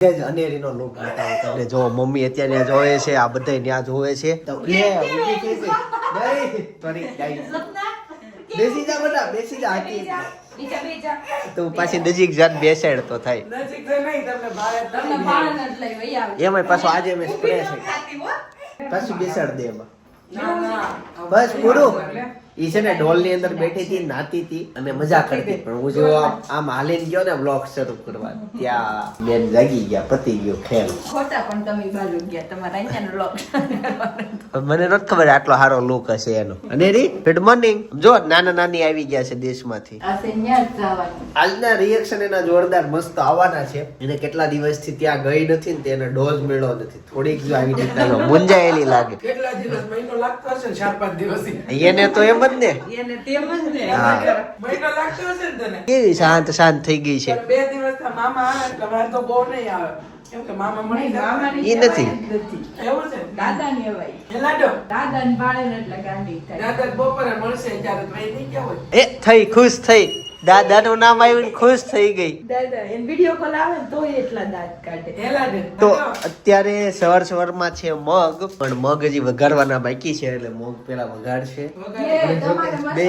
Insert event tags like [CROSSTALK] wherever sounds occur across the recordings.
અનેરીનો look બતાવો તમને. જો મમ્મી અત્યારે ત્યાં જોવે છે આ બધા ત્યાં જોવે છે. તો લે ઊભી થઈ. બેસી જા બેટા બેસી જા પાછી નજીક જાત બેસાડ તો થાય. નજીક તો નહીં તમને ભારે તમને બાણ જ લઈ આવે. એમાંય પાછો આજે મેં સ્પ્રે છે. પાછું બેસાડ દે એમાં. ના ના. બસ પૂરું. ઈ છે ને ડોલની અંદર બેઠી હતી નાતી હતી અને મજા કરતી. પણ હું જો આમ હાલીને ગયો ને બ્લોગ શરૂ કરવા ત્યાં બેન જાગી ગયા પતી ગયો ખેલ. ખોટા પણ તમે બાજુ ગયા તમારા અહીંયાનો બ્લોગ મને નથી ખબર આટલો સારો લુક હશે એનો. અને રી ગુડ મોર્નિંગ જો નાના નાની આવી ગયા છે દેશમાંથી. આજના રિએક્શન એના જોરદાર મસ્ત આવવાના છે. એને કેટલા દિવસથી ત્યાં ગઈ નથી ને તેને ડોઝ મેળો નથી. થોડીક જો આવી રીતે [LAUGHS] મુંજાયેલી લાગે. કેટલા દિવસ મહિનો લાગતો હશે ને ચાર પાંચ દિવસ એને તો એમ જ જ ને કેવી શાંત શાંત થઈ ગઈ છે. બે દિવસ મામા આવે તો બહુ નહીં આવે. કેમ કે મામા મળી નથી. નથી. એવું છે? એ લાડો દાદાને ભાળે ને એટલે દાદા બપોરે મળશે ત્યારે એ થઈ ખુશ થઈ. દાદાનું નામ આવ્યું ને ખુશ થઈ ગઈ. દાદા એને વીડિયો કોલ આવે ને તોય એટલા દાંત કાઢે. તો અત્યારે સવાર સવારમાં છે મગ પણ મગ હજી વઘારવાના બાકી છે એટલે મગ પેલા વઘારશે. બે.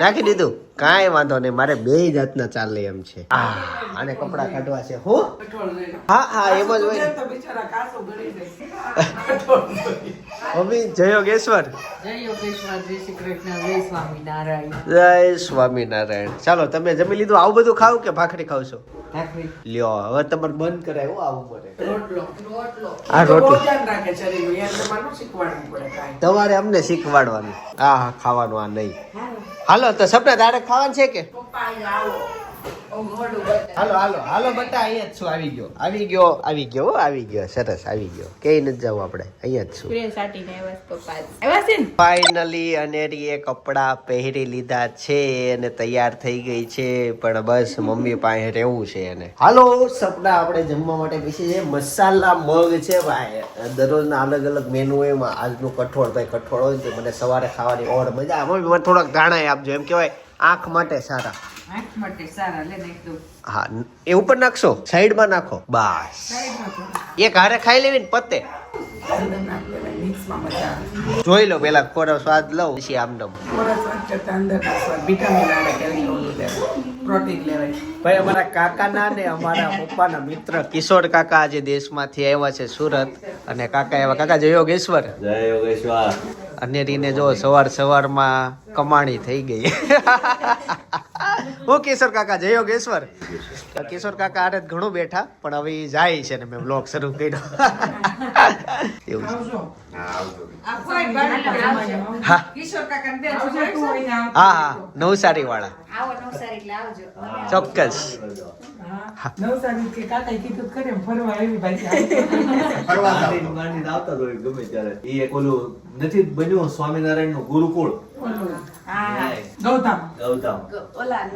નાખી દીધું. કાંઈ વાંધો નહીં મારે બે જાતના ચાલે એમ છે. અને આને કપડા કાઢવા છે. હું. હા હા એમ જ હોય. તો બિચારા કાસો ગળી જાય. કઠોળ લઈ. મમ્મી જય યોગેશ્વર. જય સ્વામિનારાયણ. ચાલો તમે જમી લીધું? આવું બધું ખાવ કે ભાખરી ખાવ છો લ્યો હવે તમારે બંધ કરાય આ રોટલો. યાર તમારું શીખવાડવું પડે તમારે અમને શીખવાડવાનું. આ હા, ખાવાનું આ નહીં. હાલો તો સપના તારે ખાવાનું છે કે? હાલો હાલો હાલો બટા અહીંયા જ છું આવી ગયો. આવી ગયો આવી ગયો આવી ગયો સરસ આવી ગયો. ક્યાંય નથી જવું આપણે અહીંયા જ છું. સાટીને આવ્યા છે પપ્પા જ. આવ્યા છે ને? ફાઇનલી અનેરીએ કપડાં પહેરી લીધા છે અને તૈયાર થઈ ગઈ છે પણ બસ મમ્મી પાસે રહેવું છે એને. હાલો સપના આપણે જમવા માટે બેસી છે. મસાલા મગ છે ભાઈ. દરરોજના અલગ અલગ મેનુ એમાં આજનું કઠોળ ભાઈ કઠોળ હોય તો મને સવારે ખાવાની ઓર મજા આવે. મમ્મી મને થોડોક દાણા આપજો. એમ કહેવાય આંખ માટે સારા. હા એ ઉપર નાખશો? સાઈડમાં નાખો. બસ. એ. એક હારે ખાઈ લેવી ને પતે. જોઈ લો પેલા ખોરો સ્વાદ લઉં પછી આમ લેવાય. ભાઈ અમારા કાકાના ને અમારા પપ્પાના મિત્ર કિશોર કાકા આજે દેશમાંથી આવ્યા છે સુરત. અને કાકા એવા. કાકા જય યોગેશ્વર. જય યોગેશ્વર. અને રીને જો સવાર સવારમાં કમાણી થઈ ગઈ. [LAUGHS] હું કેશોર કાકા જય યોગેશ્વર તો કિશોર કાકા આરે ઘણું બેઠા પણ હવે જાય છે ને મેં બ્લોગ શરૂ કર્યો. એવું. હા. હા. હા નવસારી વાળા આવો નવસારી એટલે આવજો. ચોક્કસ. હા. નવસારી કે કાકાએ કીધું ખરે ફરવા આવી ભાઈ. માંડીને આવતા જ હોય ગમે ત્યારે. ઈ ઓલું નથી બન્યું સ્વામિનારાયણનું ગુરુકુળ. હા. ગૌતમ. ગૌતમ. ઓલા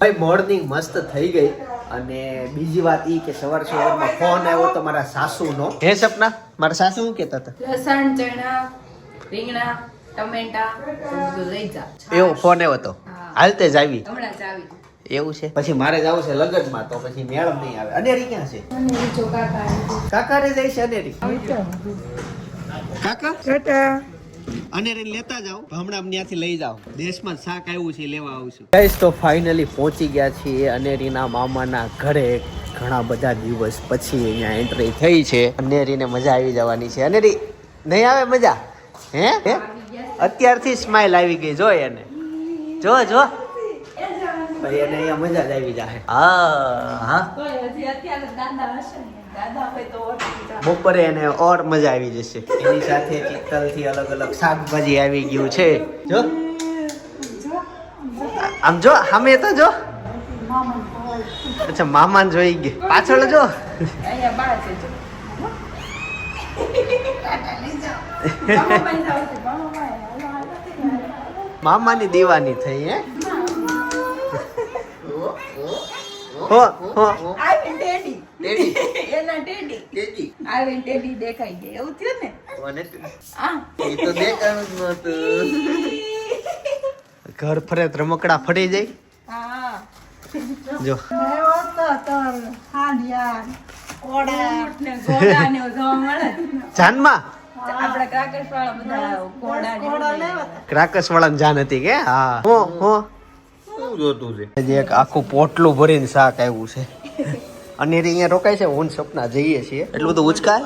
ભાઈ મોર્નિંગ મસ્ત થઈ ગઈ. અને બીજી વાત ઈ કે સવાર સવારમાં ફોન આવ્યો તો મારા સાસુનો. હે સપના મારા સાસુ શું કહેતા હતા? લસણ ચણા રીંગણા ટમેટા લઈ જા. એવો ફોન આવ્યો તો. હાલતે જ આવી. હમણાં જ આવી. એવું છે? પછી મારે જવું છે લગનમાં તો પછી મેળમ નહીં આવે. અનેરી ક્યાં છે? અને કાકા કાકા રે જાય છે અનેરી. કાકા? અનેરી લેતા જાઓ. હમણાં ત્યાંથી લઈ જાઓ. દેશમાં શાક આવ્યું છે લેવા આવશું. ગાઈસ તો ફાઇનલી પહોંચી ગયા છીએ અનેરીના મામાના ઘરે. ઘણા બધા દિવસ પછી અહીંયા એન્ટ્રી થઈ છે. અનેરીને મજા આવી જવાની છે. અનેરી નહીં આવે મજા? હે? હે? અત્યારથી સ્માઇલ આવી ગઈ. જો એને. જો જો. ભાઈ એને અહીંયા મજા જ આવી જાય. હા હા. બપોરે એને ઓર મજા આવી જશે. એની સાથે ચિત્તલથી અલગ અલગ શાકભાજી આવી ગયું છે. જો. આમ જો સામે તો જો. અચ્છા મામાને જોઈ ગયા. પાછળ જો. મામા મામા. મામાની દીવાની થઈ હે? હો. હો ટેડી. ટેડી. એના ટેડી. તેજી આવીને ટેડી દેખાઈ ગઈ. એવું થયું ને મને આ. એ તો દેખાયું જ નહોતું ઘર ફરે રમકડા ફરી જાય હા જો વાળા જાન હતી કે હા હું હો શું જોતું છે એક આખું પોટલું ભરીને શાક આવ્યું છે અને અહીંયા રોકાય છે હું સપના જઈએ છીએ. એટલું બધું ઉચકાય?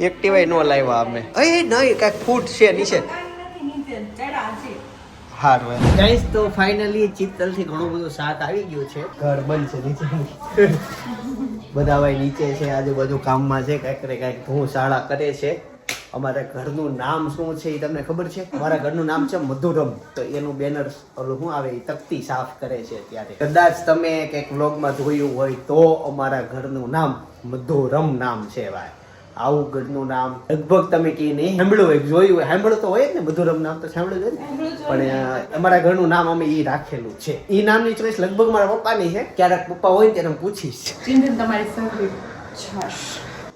એક્ટિવાય નો લાવ્યા અમે. એ નહીં કાંઈક ફૂટ છે નીચે. હારું ગાઈસ તો ફાઇનલી ચિત્તલથી ઘણું બધું શાક આવી ગયું છે. ઘર બંધ છે નીચે. બધા ભાઈ નીચે છે આજુબાજુ કામમાં છે કાંઈક ને કાંઈક હું શાળા કરે છે. અમારા ઘરનું નામ શું છે એ તમને ખબર છે? અમારા ઘરનું નામ છે મધુરમ. તો એનું બેનર ઓલું શું આવે? એ તકતી સાફ કરે છે ત્યારે કદાચ તમે કંઈક વ્લોગમાં જોયું હોય તો અમારા ઘરનું નામ મધુરમ નામ છે ભાઈ. આવું ઘરનું નામ લગભગ તમે કે નહીં સાંભળ્યું હોય જોયું હોય. સાંભળ્યું તો હોય જ ને મધુરમ નામ તો સાંભળ્યું જ પણ અમારા ઘરનું નામ અમે એ રાખેલું છે. એ નામની ચોઈસ લગભગ મારા પપ્પાની છે. ક્યારેક પપ્પા હોય ને ત્યારે હું પૂછીશ. તમારી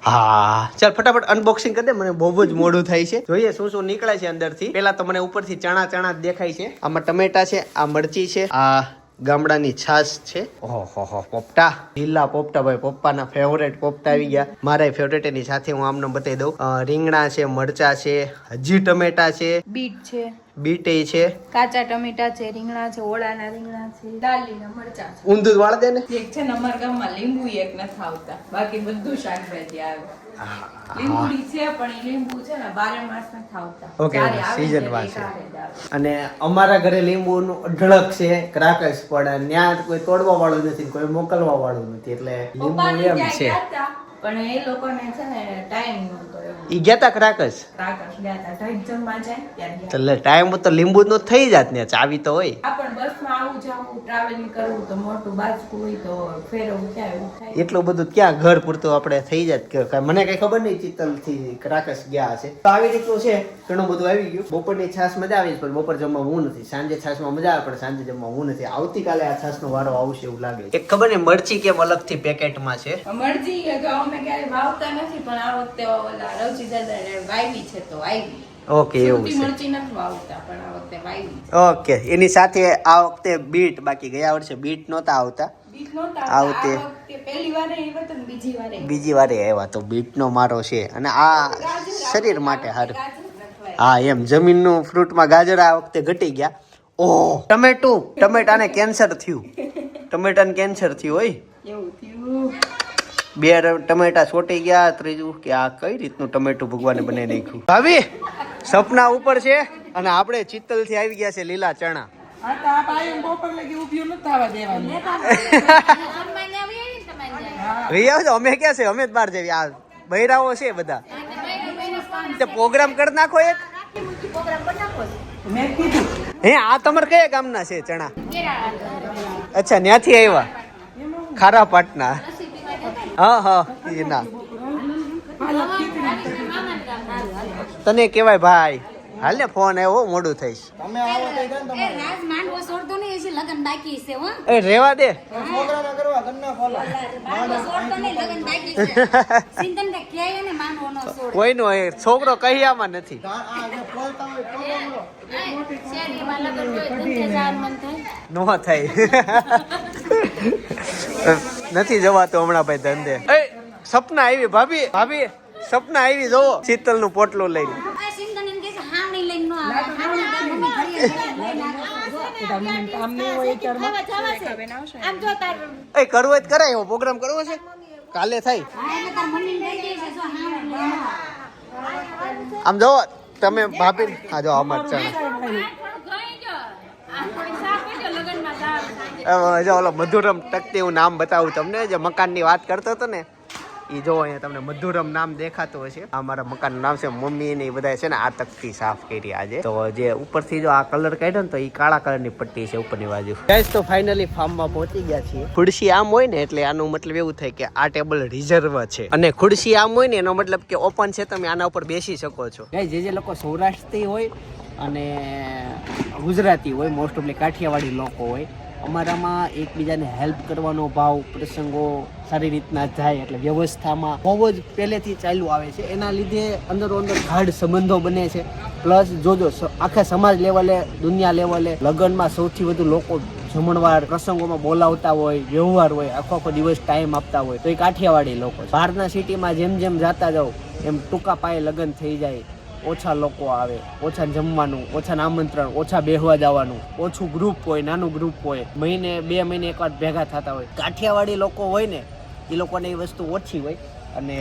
હા. ચાલ, ફટાફટ અનબોક્સિંગ કરી દે, મને બહુ જ મોડું થાય છે. જોઈએ શું શું નીકળે છે અંદરથી. પેલા તો મને ઉપરથી ચણા ચણા દેખાય છે. આમાં ટમેટા છે, આ મરચી છે, આ ગામડાની છાશ છે. ઓહો હો પોપટા. લીલા પોપટા ભાઈ પપ્પાના ફેવરેટ પોપટા આવી ગયા. મારા ફેવરેટ એની સાથે હું આમને બતાવી દઉં. રીંગણા છે મરચા છે હજી ટમેટા છે. બીટ છે. બીટે છે. કાચા ટમેટા છે રીંગણા છે ઓળાના રીંગણા છે દાલીના મરચા છે. ઊંધું વાળ દે ને. એક છે ને અમારા ગામમાં લીંબુ એક નથી આવતા. બાકી બધું શાકભાજી આવે. લીંબુડી છે પણ એ લીંબુ છે ને બારે માસ નથી આવતા. Okay, જ્યારે આવે season ત્યારે માં એક છે. હારે જ આવે. અને અમારા ઘરે લીંબુનું અઢળક છે ક્રાકસ પણ ત્યાં કોઈ તોડવા વાળું નથી કોઈ મોકલવા વાળું નથી એટલે લીંબુ એમ છે. પણ એ લોકોને છે ને ટાઈમ નહોતો ઈ ગયા તા ક્રાકસ ક્રાકસ ગયા. એટલે ટાઈમ તો લીંબુ નો થઈ જાત ને ચાવી તો હોય. પણ બસમાં ટ્રાવેલિંગ કરવું તો મોટું બાજકું હોય તો ફેરવવું ક્યાં એટલું બધું ક્યાં ઘર પૂરતું આપણે થઈ જાત કે મને કઈ ખબર નહીં ચિત્તલથી રાકેશ ગયા હશે. તો આવી રીતનું છે ઘણું બધું આવી ગયું. બપોરની છાશ મજા આવી પણ બપોર જમવા હું નથી. સાંજે છાસમાં મજા આવે પણ સાંજે જમવા હું નથી. આવતીકાલે આ છાશનો વારો આવશે એવું લાગે એક ખબર ને મરચી કેમ અલગથી પેકેટમાં છે? મરચી અમે ક્યારે વાવતા નથી પણ આ વખતે ઓલા રવજી દાદા વાવી છે તો વાવી. ઓકે એવું છે. ઓકે એની સાથે આ વખતે બીટ બાકી ગયા વર્ષે બીટ નહોતા આવતા. આવતે આ વખતે- બીજી વાર. આવ્યા. તો બીટનો મારો છે. અને આ શરીર માટે સારું હા એમ જમીનનું ફ્રૂટમાં ગાજર આ વખતે ઘટી ગયા. ઓહ ટમેટું ટમેટાને કેન્સર થયું. ટમેટાને કેન્સર થયું હોય બે ર- ટમેટા છોટી ગયા ત્રીજું કે આ કઈ રીતનું ટમેટું ભગવાને બનાવી નાખ્યું? ભાભી સપના ઉપર છે અને આપણે ચિત્તલથી આવી ગયા છે લીલા ચણા. અમે ક્યાં છે? અમે જ બહાર જઈએ. આ બૈરાઓ છે બધા. તે પ્રોગ્રામ કરી નાખો એક. હે આ તમારે કયા ગામના છે ચણા? અચ્છા ત્યાંથી આવ્યા? ખારા પાટના. હા હા. તને કેવાય ભાઈ. હાલ ને ફોન આવ્યો મોડું થઈશ. એ રાજ માંડવો છોડતો નહીં હજી લગન બાકી છે હો. એ રેવા દે. માંડવો છોડતો નહીં લગન બાકી છે. સિંધન કે કે ને માંડવો નો છોડ કોઈનો એ છોકરો કહીયામાં નથી. શેરીમાં લગન હોય ધંધે જવાનું મન થાય નો થાય. નથી જવાતો હમણાં ભાઈ ધંધે. એ સપના આવી ભાભી ભાભી સપના આવી જોવો. શીતલનું પોટલું લઈને આ સિંધન એમ કહે છે હાવણી લઈને નો આવે હાવણી લઈને મમ્મી ઘરે લઈને આવે. કામ નહીં હોય એ જો કરવો જ કરાય એવો પ્રોગ્રામ કરવો છે? કાલે થાય. જો. આમ જોવો તમે ભાભી હા જો અમાર ચણા જો ઓલો મધુરમ તકતી હું નામ બતાવું તમને જે મકાનની વાત કરતો હતો ને એ જો અહીંયા તમને મધુરમ નામ દેખાતું હશે. આ મારા મકાનનું નામ છે મમ્મી ને એ બધા છે ને આ તકતી સાફ કરી આજે. તો જે ઉપરથી જો આ કલર કાઢ્યો ને તો એ કાળા કલરની પટ્ટી છે ઉપરની બાજુ. ગાઈસ તો ફાઇનલી ફાર્મમાં પહોંચી ગયા છીએ. ખુરશી આમ હોય ને એટલે આનો મતલબ એવું થાય કે આ ટેબલ રિઝર્વ છે. અને ખુરશી આમ હોય ને એનો મતલબ કે ઓપન છે, તમે આના ઉપર બેસી શકો છો. જે જે લોકો સૌરાષ્ટ્રથી હોય અને ગુજરાતી હોય મોસ્ટ ઓફલી કાઠિયાવાડી લોકો હોય અમારામાં એકબીજાને હેલ્પ કરવાનો ભાવ, પ્રસંગો સારી રીતના જાય એટલે વ્યવસ્થામાં બહુ જ પહેલેથી ચાલ્યું આવે છે. એના લીધે અંદરો અંદર ગાઢ સંબંધો બને છે. પ્લસ જોજો આખા સમાજ લેવલે, દુનિયા લેવલે લગ્નમાં સૌથી વધુ લોકો જમણવાર પ્રસંગોમાં બોલાવતા હોય, વ્યવહાર હોય, આખો આખો દિવસ ટાઈમ આપતા હોય, તો એ કાઠિયાવાડી લોકો. બહારના સિટીમાં જેમ જેમ જાતા જાઓ, એમ ટૂંકા પાયે લગ્ન થઈ જાય. ઓછા લોકો આવે, ઓછા જમવાનું, ઓછા આમંત્રણ ઓછા બેહવા જવાનું, ઓછું ગ્રુપ હોય, નાનું ગ્રુપ હોય, મહિને, બે મહિને એકવાર ભેગા થતા હોય. કાઠિયાવાડી લોકો હોય ને, એ લોકોને એ વસ્તુ ઓછી હોય. અને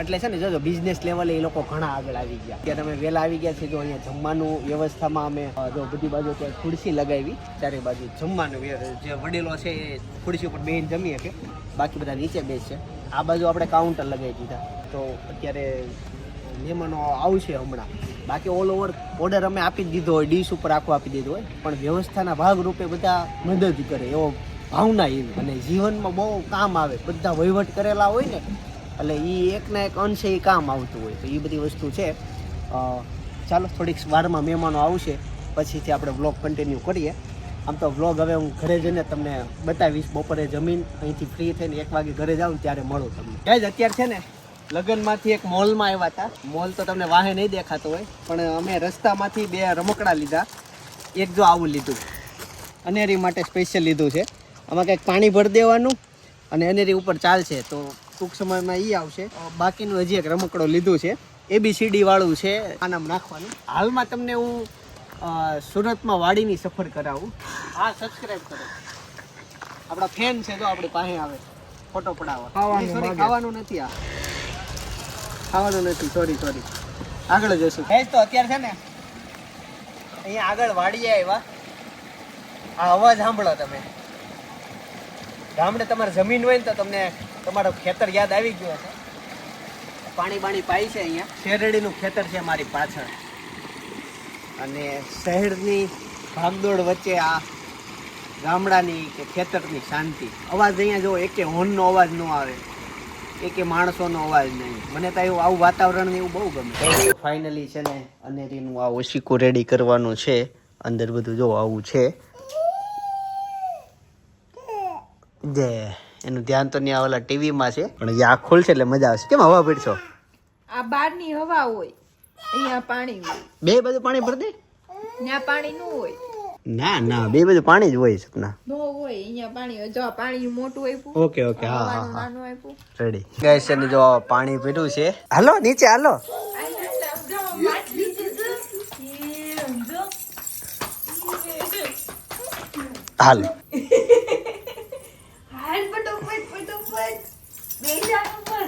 એટલે છે ને જોજો બિઝનેસ લેવલે એ લોકો ઘણા આગળ આવી ગયા. અત્યારે અમે વહેલા આવી ગયા છે જો અહીંયા જમવાનું વ્યવસ્થામાં અમે જો બધી બાજુ ત્યાં ખુરશી લગાવી, ચારે બાજુ જમવાનું જે વડીલો છે એ ખુરશી ઉપર બેન જમી શકે. બાકી બધા નીચે બેસશે આ બાજુ આપણે કાઉન્ટર લગાવી દીધા. તો અત્યારે મહેમાનો આવશે હમણાં. બાકી ઓલ ઓવર ઓર્ડર અમે આપી જ દીધો હોય ડીશ ઉપર આખો આપી દીધો હોય. પણ વ્યવસ્થાના ભાગરૂપે બધા મદદ કરે, એવો ભાવના એવી. અને જીવનમાં બહુ કામ આવે. બધા વહીવટ કરેલા હોય ને, એટલે એ એકના એક અંશે એ કામ આવતું હોય. તો એ બધી વસ્તુ છે. ચાલો થોડીક વારમાં મહેમાનો આવશે. પછીથી આપણે વ્લોગ કન્ટિન્યુ કરીએ. આમ તો વ્લોગ હવે હું ઘરે જઈને તમને બતાવીશ. બપોરે જમીન અહીંથી ફ્રી થઈને એક વાગે ઘરે જાઉં, ત્યારે મળું તમને. ગાઈઝ અત્યારે છે ને લગ્નમાંથી એક મોલમાં આવ્યા હતા. મોલ તો તમને વાહે નહીં દેખાતો હોય પણ અમે રસ્તામાંથી બે રમકડા લીધા. એક જો આવું લીધું. અનેરી માટે સ્પેશિયલ લીધું છે. આમાં કંઈક પાણી ભરી દેવાનું અને અનેરી ઉપર ચાલશે. તો ટૂંક સમયમાં એ આવશે. બાકીનું હજી એક રમકડો લીધું છે. એબીસીડી વાળું છે. આનામ નાખવાનું. હાલમાં તમને હું સુરતમાં વાડીની સફર કરાવું. હા સબસ્ક્રાઈબ કરો. આપણા ફેન છે જો આપણી પાસે આવે. ફોટો પડાવવા. ખાવાનું નથી આ. ખાવાનું નથી સોરી સોરી આગળ જશું હે તો અત્યારે છે ને, અહીંયા આગળ વાડીએ આવ્યા. આ અવાજ સાંભળો તમે. ગામડે તમારે જમીન હોય ને તો તમને તમારું ખેતર યાદ આવી ગયું હશે. પાણી બાણી પાય છે અહીંયા. શેરડીનું ખેતર છે મારી પાછળ. અને શહેરની ભાગદોડ વચ્ચે આ ગામડાની કે ખેતરની શાંતિ. અવાજ અહીંયા જો એકે હોર્નનો અવાજ ન આવે. એકે માણસોનો અવાજ નહીં. મને તો એવું આવું વાતાવરણ ને એવું બહુ ગમે. ફાઇનલી છે ને અનેરીનું આ ઓશિકો રેડી કરવાનું છે. અંદર બધું જો આવું છે. જે એનું ધ્યાન તો નહીં આવેલા ટીવીમાં છે પણ આ ખોલશે એટલે મજા આવશે. કેમ હવા પીડશો આ બહારની હવા હોય અહીંયા પાણી હોય. બે બધું પાણી ભરી દે. ત્યાં પાણી ન હોય. ના ના બે બધું પાણી જ હોય સપના નો. હોય અહીંયા પાણી જો પાણી મોટું આપ્યું ઓકે ઓકે હા હા નાનું આપ્યું. રેડી ગેસ છે ને જો પાણી પીધું છે. હાલો નીચે હાલો. હાલો. હાલ ફટોફટ ફટોફટ. બે ઉપર.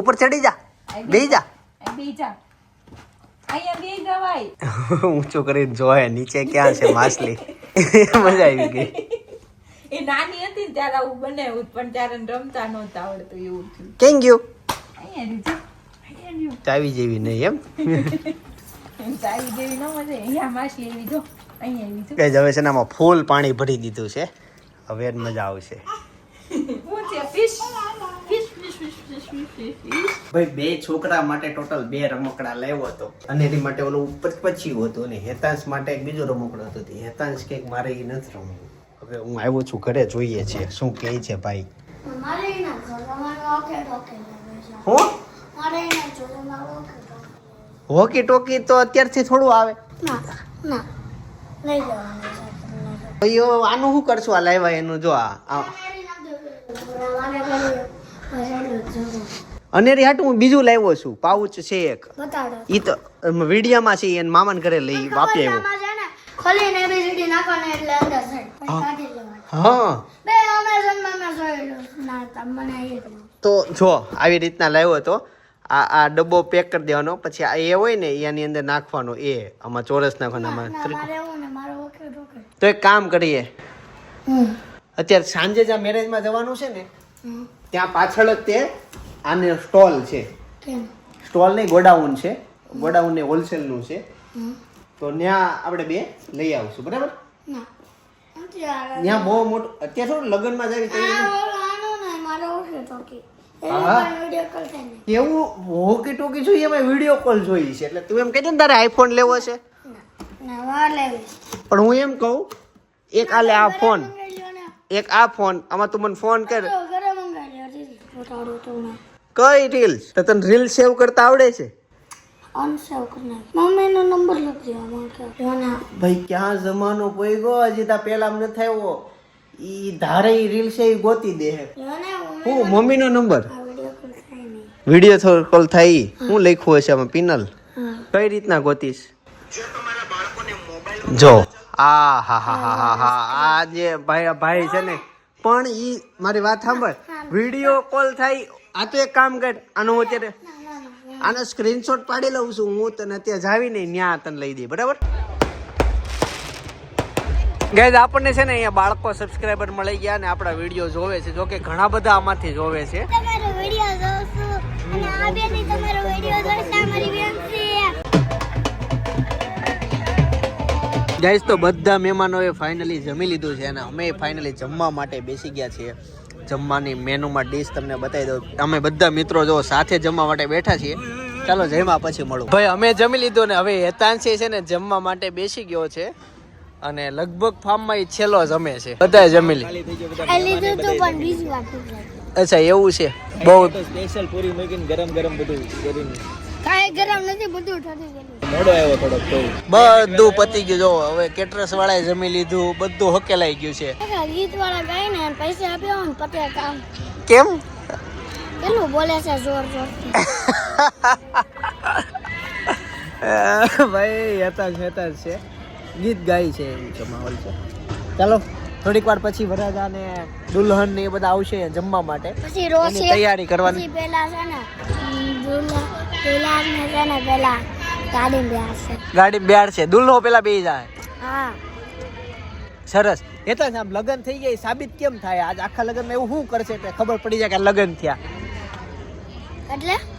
ઉપર ચડી જા. બે જા બે જા અહીંયા બે જવાય ઊંચું કરીને જોયે નીચે ક્યાં છે માછલી? મજા આવી ગઈ. એ નાની હતી ત્યારે આવું બનાવ્યું પણ ત્યારે રમતા નહોતા આવડતું એવું થયું કેમ ગયું? ચાવી જેવી નહીં એમ? ચાવી જેવી ન મજા અહીંયા માછલી એવી જો. અહીંયા એવી જો. ગઈ હવે છે ને આમાં ફૂલ પાણી ભરી દીધું છે. હવે મજા આવશે. છે fish fish fish fish fish fish fish ભાઈ બે છોકરા માટે ટોટલ બે રમકડા લાવ્યો હતો. અને એની માટે ઓલું ઉપર પછી હતું અને હેતાંશ માટે એક બીજો રમકડો હતો. હેતાંશ કંઈક મારે એ નથી રમવું. હવે હું આવ્યો છું ઘરે જોઈએ છે. શું કહે છે ભાઈ? હોકી ટોકી તો અત્યારથી થોડું આવે. આનું શું કરશું? આ લાવ્યા એનું જો આ આ જ. અનેરી હાટું હું બીજું લાવ્યો છું. પાઉચ છે એક. ઈ તો વિડિયામાં છે એને મામાને ઘરે લઈ વાપી આવ્યો. ખોલીને ABCD નાખવાને એટલે અંદર છે. હા. બે અમેઝોનમાં મેં જોયેલું. ના તમને તો જો આવી રીતના લાવ્યો હતો. આ આ ડબ્બો પેક કરી દેવાનો પછી આ એ હોય ને એની અંદર નાખવાનો એ આમાં ચોરસ નાખવાનો આમાં તો એક કામ કરીએ. અત્યારે સાંજે જ્યાં મેરેજમાં જવાનું છે ને. ત્યાં પાછળ જ તે આને સ્ટોલ છે. સ્ટોલ નહીં ગોડાઉન છે. ગોડાઉન ને હોલસેલનું છે. તો ત્યાં આપણે બે લઈ આવશું બરાબર? ત્યાં બહુ મોટું અત્યારે થોડું લગ્નમાં જાય એવું? હોકી ટોકી જોઈએ એમાં વીડિયો કોલ જોઈ છે. એટલે તું એમ કહે છે ને તારે આઈફોન લેવો છે? પણ હું એમ કહું એક આ લે આ ફોન એક આ ફોન આમાં તું મને ફોન કર. તું કઈ રીલ્સ? તો તને રીલ સેવ કરતા આવડે છે? અનસેવ કરી નાખ મમ્મીનો નંબર લખી દો અમારે જોના. ભાઈ ક્યાં જમાનો પોઈગો હજી તા પેલા ન થયો ઈ ધારે ઈ રીલ છે ઈ ગોતી દે હું. મમ્મીનો નંબર? વિડિયો વીડિયો કોલ થાય નહીં વીડિયો કોલ થાય. હું. લખ્યું હશે આમાં પિનલ? કઈ રીતના ગોતીશ? જો આ હા હા હા હા હા. આ જે ભાઈ ભાઈ છે ને પણ ઈ મારી વાત સાંભળ. વીડિયો કોલ થાય આ તો એક કામ કર આનો હું અત્યારે આનો સ્ક્રીનશોટ પાડી લઉં છું હું તને અત્યારે જાવીને ત્યાં તને લઈ દઈ બરાબર? ગાઈઝ આપણને છે ને અહીંયા બાળકો સબસ્ક્રાઈબર મળી ગયા ને આપણા વીડિયો જોવે છે. જો કે ઘણા બધા આમાંથી જોવે છે. તમારો વીડિયો જોઉં છું અને આ બેની તમારો વીડિયો જોઈશે અમારી બેન ગાઈસ તો બધા મહેમાનોએ ફાઇનલી જમી લીધું છે અને અમે ફાઇનલી જમવા માટે બેસી ગયા છીએ. જમવાની મેનુમાં ડીશ તમને બતાવી દઉં. અમે બધા મિત્રો જો સાથે જમવા માટે બેઠા છીએ. ચાલો જમ્યા પછી મળું. ભાઈ અમે જમી લીધું ને હવે હેતાંશી છે ને જમવા માટે બેસી ગયો છે અને લગભગ ફાર્મમાં એ છેલ્લો જમે છે. બધાએ જમી લીધું આ લીધું તું પણ બીજી વાત પૂછાય અચ્છા એવું છે. બહુ સ્પેશિયલ પૂરી મૂકીને ગરમ ગરમ બધું કરીને. કાંઈ ગરમ નથી બધું ઠરી ગયેલું મોડો આવ્યો થોડોક તો. બધું પતી ગયું જો હવે કેટરસ વાળાએ જમી લીધું બધું હકેલાઈ ગયું છે. ગીત વાળા ગાય ને પૈસા આપ્યા ને પતે કામ કેમ? કેટલું બોલે છે જોર જોર. ભાઈ હતા છે હતા છે. ગીત ગાય છે એવું છે માહોલ છે. ચાલો. થોડીક વાર પછી વરરાજા ને દુલ્હન ને એ બધા આવશે જમવા માટે. પછી રોશે તૈયારી કરવાની. પછી પેલા છે ને દુલ્હા દુલ્હા ને છે ને પહેલા ગાડી બેસશે ગાડી બેડ છે દુલ્હો પહેલા બે જાય. હા. સરસ. એ તો આમ લગ્ન થઈ જાય સાબિત કેમ થાય? આજ આખા લગ્નમાં એવું શું કરશે? કે ખબર પડી જાય કે લગ્ન થયા. એટલે?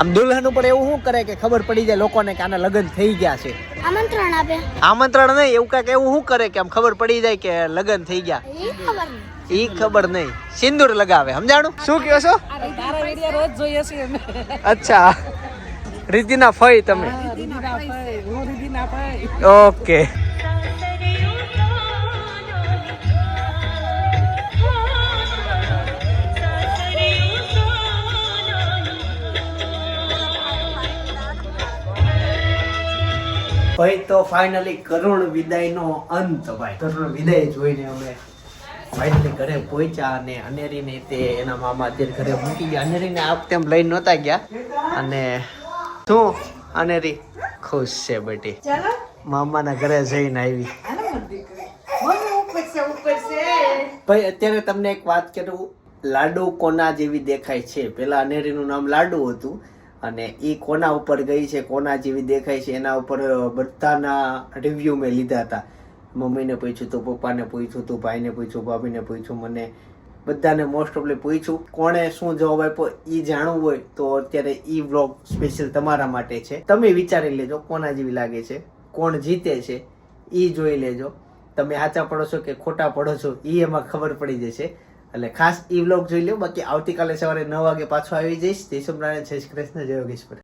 આમ દુલ્હન ઉપર એવું શું કરે કે ખબર પડી જાય લોકોને કે આના લગ્ન થઈ ગયા છે? આમંત્રણ આપે. આમંત્રણ નહીં એવું કાંઈક એવું શું કરે કે આમ ખબર પડી જાય કે લગ્ન થઈ ગયા? એ ખબર નહીં. ઈ ખબર નહીં. સિંદૂર લગાવે સમજાણું? શું કહો છો? તારા વીડિયો રોજ જોઈએ છે અચ્છા રીતિના ફઈ. તમે ઓકે. ભાઈ તો ફાઇનલી કરુણ વિદાયનો અંત ભાઈ. કરુણ વિદાય જોઈને અમે ફાઇનલી ઘરે પહોંચ્યા અને અનેરીને તે એના મામા અત્યારે ઘરે મૂકી ગયા. અનેરીને આપ તેમ લઈને નહોતા ગયા. અને શું? અનેરી ખુશ છે બેટી. મામાના ઘરે જઈને આવી. ભાઈ અત્યારે તમને એક વાત કરું. લાડુ કોના જેવી દેખાય છે? પેલા અનેરીનું નામ લાડુ હતું. અને એ કોના ઉપર ગઈ છે, કોના જેવી દેખાય છે, એના ઉપર બધાના રિવ્યૂ મેં લીધા હતા. મમ્મીને પૂછ્યું તો, પપ્પાને પૂછ્યું તું, ભાઈને પૂછ્યું, ભાભીને પૂછ્યું, મને બધાને મોસ્ટ ઓફલી પૂછ્યું, કોણે શું જવાબ આપ્યો એ જાણવું હોય તો અત્યારે ઈ વ્લોગ સ્પેશિયલ તમારા માટે છે. તમે વિચારી લેજો કોના જેવી લાગે છે, કોણ જીતે છે એ જોઈ લેજો. તમે સાચા પડો છો કે ખોટા પડો છો એ એમાં ખબર પડી જશે. એટલે ખાસ ઈ વ્લોગ જોઈ લો બાકી આવતીકાલે સવારે નવ વાગે પાછો આવી જઈશ. જય સોમનારાયણ જય શ્રી કૃષ્ણ, જય યોગેશ્વર.